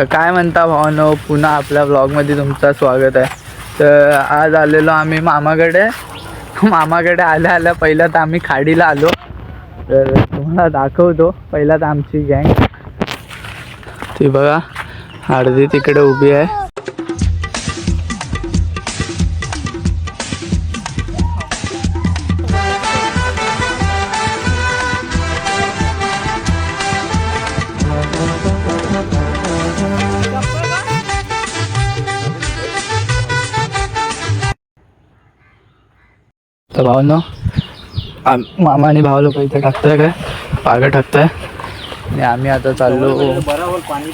तर काय म्हणता भावानो पुन्हा आपल्या ब्लॉगमध्ये तुमचं स्वागत आहे. तर आज आलेलो आम्ही मामाकडे. मामाकडे आल्या आल्या पहिला तर आम्ही खाडीला आलो. तर तुम्हाला दाखवतो पहिला तर आमची गँग. ती बघा हळदी तिकडे उभी आहे. तर भावनो आम मामा आणि भाऊ लोक इथे टाकताय काय? पागा टाकताय. आणि आम्ही आता चाललो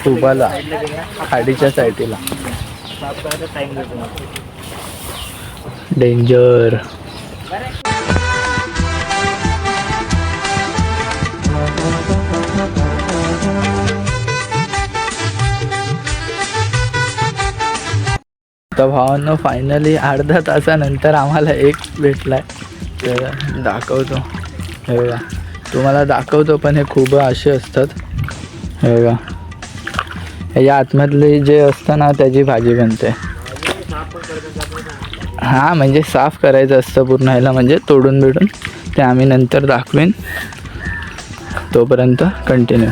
कुबाला खाडीच्या साईडला. डेंजर तर भावांनो फायनली अर्धा तासानंतर आम्हाला एक भेटला आहे तर दाखवतो. हे बघा. तुम्हाला दाखवतो पण हे खूप असे असतात. हे बघा. ह्याच्या आतमधले जे असतं ना त्याची भाजी बनते. हां म्हणजे साफ करायचं असतं पूर्ण ह्याला म्हणजे तोडून बिडून ते आम्ही नंतर दाखवेन. तोपर्यंत कंटिन्यू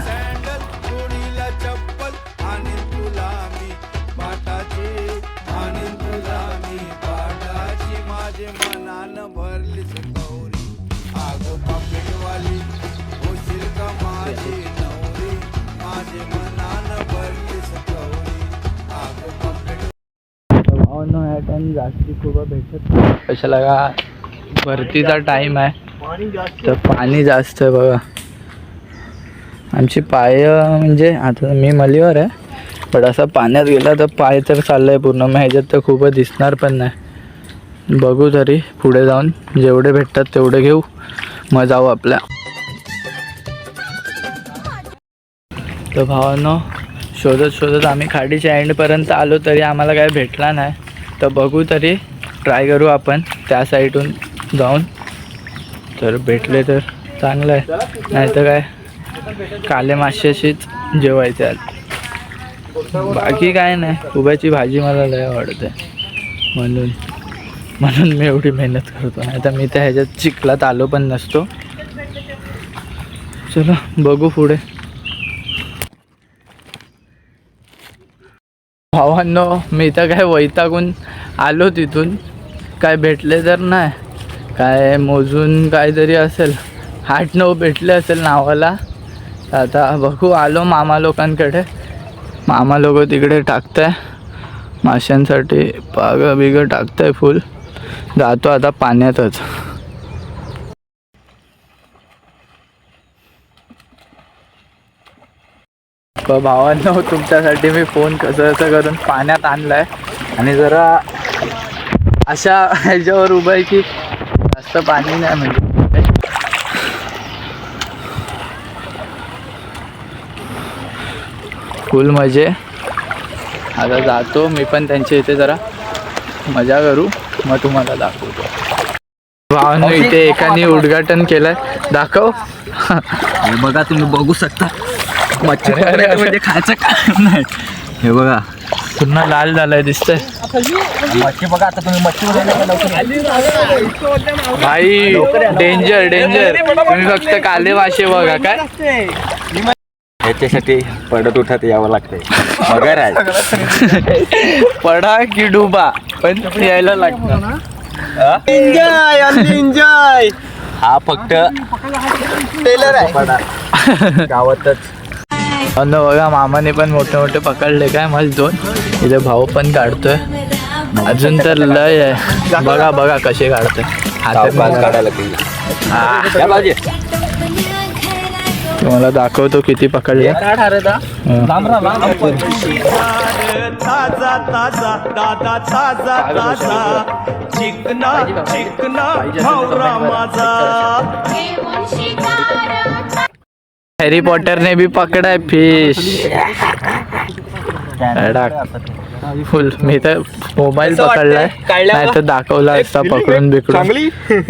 पण जास्ती खूप भेटत कशाला का भरतीचा टाइम आहे. तर पाणी जास्त आहे बघा. आमची पाय म्हणजे आता मी मलीवर आहे पण असा पाण्यात गेला तर पाय तर चाललंय पूर्ण. मग ह्याच्यात तर खूपच दिसणार पण नाही. बघू तरी पुढे जाऊन. जेवढे भेटतात तेवढे घेऊ. मग जाऊ आपल्या. तर भावांनो शोधत शोधत आम्ही खाडीच्या एंडपर्यंत आलो तरी आम्हाला काय भेटला नाही. तर बघू तरी ट्राय करू आपण त्या साईडून जाऊन. तर भेटले तर चांगलं आहे नाही तर काय काले माशाशीच जेवायचे आज बाकी काय नाही उभ्याची भाजी मला लय आवडते. म्हणून म्हणून मी एवढी मेहनत करतो. नाही तर मी त्या ह्याच्यात चिखलात आलो पण नसतो. चलो बघू पुढे. भावांनो मी तर काय वैतागून आलो तिथून. काय भेटले तर नाही. काय मोजून काहीतरी असेल. आठ नऊ भेटले असेल नावाला. आता बघू आलो मामा लोकांकडे. मामा लोक तिकडे टाकताय. माशांसाठी पाग बिगं टाकताय फुल. जातो आता पाण्यातच. भावांनो तुमच्यासाठी मी फोन कसं कसं करून पाण्यात आणलाय. आणि जरा अशा ह्याच्यावर उभं आहे की जास्त पाणी नाही म्हणजे. फुल मजे. आता जातो मी पण त्यांच्या इथे जरा मजा करू. मग तुम्हाला दाखवतो. भावांनो इथे एकाने उद्घाटन केलंय. दाखव. बघा तुम्ही बघू शकता. मच्छी पकडायचं. म्हणजे खायचं काय नाही. हे बघा. पूर्ण लाल झालाय दिसतंय. मच्छी बघा आता तुम्ही मच्छी बघायला भाई डेंजर डेंजर तुम्ही फक्त काले मासे बघा काय? ह्याच्यासाठी पडत उठत यावं लागतंय. मगर आहे पडा की डुबा पण यायला लागतं एन्जॉय एन्जॉय हा फक्त टेलर आहे. गावातच. अन्न बघा मामाने पण मोठे मोठे पकडले काय मस्त दोन. इथे भाऊ पण काढतोय. अजून तर लय आहे. बघा बघा कसे काढतोय. हा, तुम्हाला दाखवतो किती पकडले. ताजा ताजा दादा ताजा ताजा. चिकना चिकना माझा. हॅरी पॉटरने बी पकडाय फिश फुल मी तर मोबाईल पकडलाय नाही तर दाखवला असता पकडून बिकडून. चांगली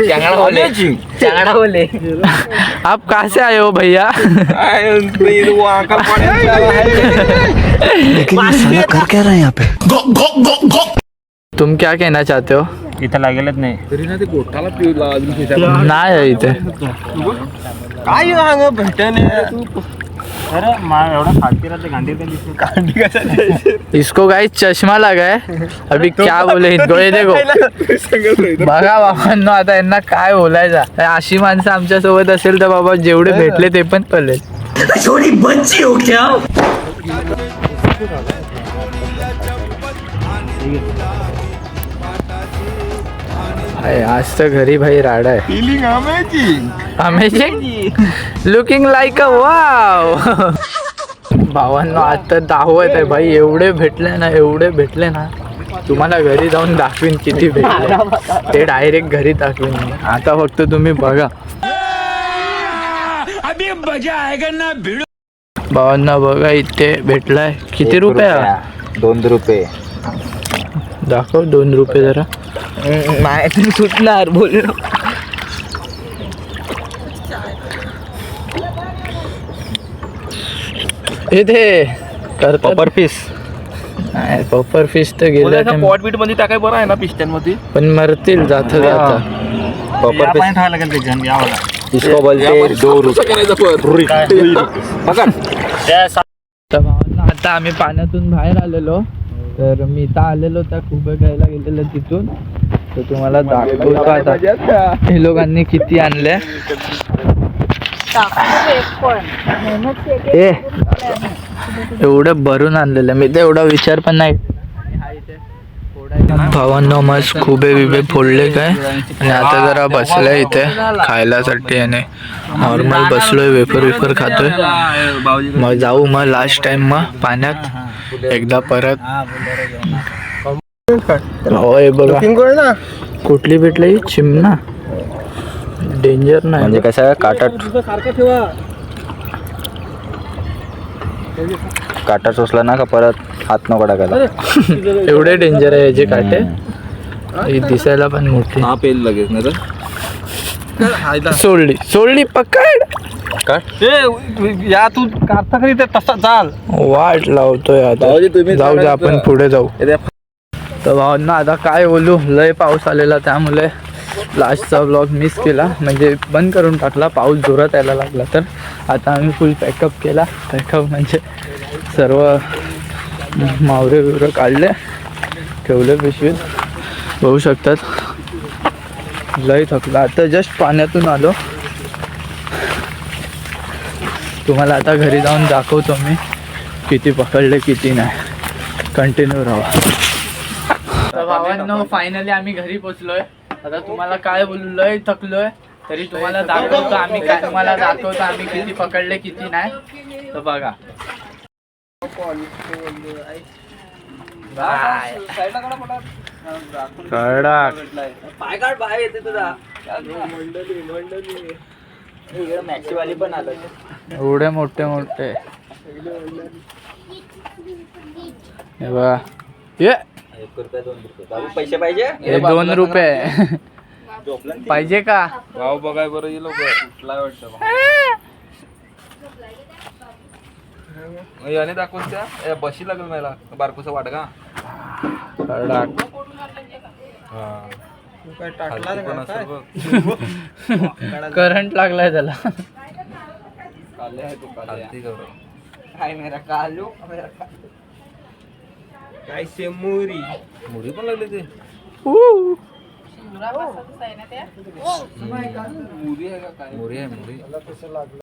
चांगला बोले चांगला बोले आप कहाँ से आए हो भैया? तुम क्या कहना चाहते हो? इथं लागेलच नाही. तरी ना ते गोठाला पिऊला अजून नाही. आहे इथे. काय सांग भेटणे? अरे मा एवढा फालती राहते गांधी पण दिसते कांडी कशा इसको गाइस चश्मा लगा है अभी क्या बोले इनको ये देखो. बघा बाबांनो आता यांना काय बोलायचं? अशी माणसं आमच्यासोबत असेल तर बाबा जेवढे भेटले ते पण पडले. आहे, आज तर घरी भाई राडा आहे feeling amazing amazing looking like a wow भावांनो आता दाखवत आहे भाई एवढे भेटले ना एवढे भेटले ना तुम्हाला घरी जाऊन दाखवीन किती भेटले. ते डायरेक्ट घरी दाखवीन. आता फक्त तुम्ही बघा. भावांना बघा इथे भेटलाय. किती रुपये? दोन रुपये. दाखव दोन रुपये जरा. नाही सुटणार बोल इथे पॉपर पीस नाही पॉपर फिश तर गेला पॉट बीटमध्ये टाकाय बरं आहे ना पिस्टनमध्ये पण मरतील जाता जाता. पॉपर पीस ठेवायला लागेल ते जण यावं इसको बोलते दो रुपये भावांनो, आता आम्ही पाण्यातून बाहेर आलेलो. तर मी इथं आलेलो त्या खूप घ्यायला गेलेलो तिथून. तर तुम्हाला दाखवतो आता. हे लोकांनी किती आणले ए. एवढं भरून आणलेलं मी तर एवढा विचार पण नाही भावांनो मस्त खुबे बिबे फोडले काय? आणि आता जरा बसलोय इथे खायलासाठी आणि नॉर्मल बसलोय वेफर वेफर खातोय. मग जाऊ मग लास्ट टाइम मग पाण्यात. एकदा परत. होय बघा. ना कुठली भेटली? चिमणा. डेंजर म्हणजे नाही कसं आहे? काटा चोचला ना का परत हात नको टाकायला. एवढे डेंजर आहे याचे काटे. ही दिसायला पण मोठी. हा पेल लगेच ना सोडली सोडली पकड. या तू काढता ते तसा चाल. वाट लावतोय आता. भाऊजी, तुम्ही जाऊ दे सांगा आपण. पुढे जाऊ. तर भावांना आता काय बोलू लय पाऊस आलेला त्यामुळे लास्टचा ब्लॉग मिस केला. म्हणजे बंद करून टाकला पाऊस जोरात यायला लागला तर. आता आम्ही फुल पॅकअप केला. पॅकअप म्हणजे सर्व मावरे बिवरे काढले ठेवले पिशवीत. बघू शकतात. लय थकलं. आता जस्ट पाण्यातून आलो. तुम्हाला आता घरी जाऊन दाखवतो मी किती पकडले किती नाही. कंटिन्यू राहा. भावांना फायनली आम्ही घरी पोचलोय. आता तुम्हाला काय बोलू लय थकलोय. तरी तुम्हाला दाखवतो आम्ही काय तुम्हाला दाखवतो आम्ही किती पकडले किती नाही. तर बघा. बाय कडक मॅक्सीवाली पण आलं एवढे मोठे मोठे. बघा. ये. एक रुपये दोन रुपये. बाबू पैसे पाहिजे दोन रुपये पाहिजे का? भाव बघाय बरं ये लोक कुठला वाटतं याने दाखवून त्या या बशी लागेल मला. बारकोसा वाट का कडक करंट लागलाय त्याला. काय मेरा कालू काय मुरी. मुरी पण लागली ते. मुरी आहे का काय? मुरी आहे मुरी